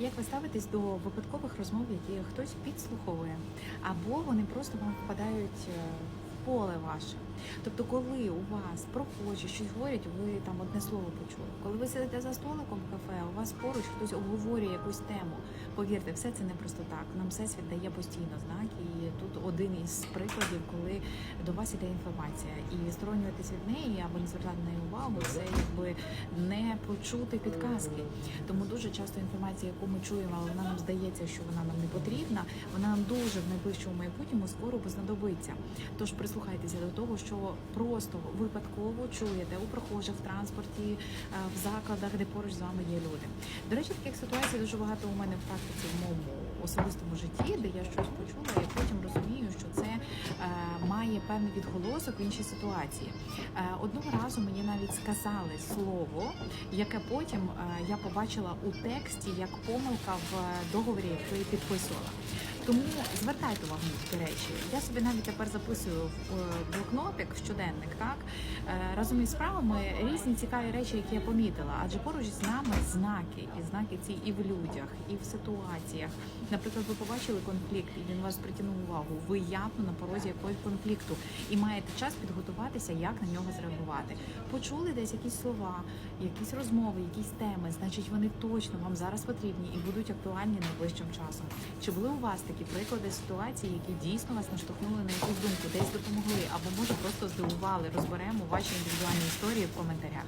Як ви ставитесь до випадкових розмов, які хтось підслуховує, або вони просто вам впадають е, поле ваше? Тобто, коли у вас прохожі щось говорять, ви там одне слово почули. Коли ви сидите за столиком в кафе, у вас поруч хтось обговорює якусь тему. Повірте, все це не просто так. Нам всесвіт дає постійно знаки, і тут один із прикладів, коли до вас іде інформація, і відсторонюватись від неї або не звертати на неї увагу, це якби не почути підказки. Тому дуже часто інформація, яку ми чуємо, але вона нам здається, що вона нам не потрібна, вона нам дуже в найближчому майбутньому скоро знадобиться. Тож прислухайтеся до того, що просто випадково чуєте у прохожих в транспорті, е, в закладах, де поруч з вами є люди. До речі, таких ситуацій дуже багато у мене в практиці в моєму особистому житті, де я щось почула, і потім розумію, що це е, має певний відголосок в іншій ситуації. Е, одного разу мені навіть сказали слово, яке потім я побачила у тексті як помилка в договорі, який підписувала. Тому звертайте увагу на такі речі. Я собі навіть тепер записую в е, блокнотик, в щоденник, так Е, разом із справами різні цікаві речі, які я помітила. Адже поруч з нами знаки, і знаки ці і в людях, і в ситуаціях. Наприклад, ви побачили конфлікт, і він вас притягнув увагу. Ви явно на порозі якогось конфлікту і маєте час підготуватися, як на нього зреагувати. Почули десь якісь слова, якісь розмови, якісь теми. Значить, вони точно вам зараз потрібні і будуть актуальні найближчим часом. Чи були у вас такі приклади ситуацій, які дійсно вас наштовхнули на якусь думку, десь допомогли, або може просто здивували? Розберемо ваші індивідуальні історії в коментарях.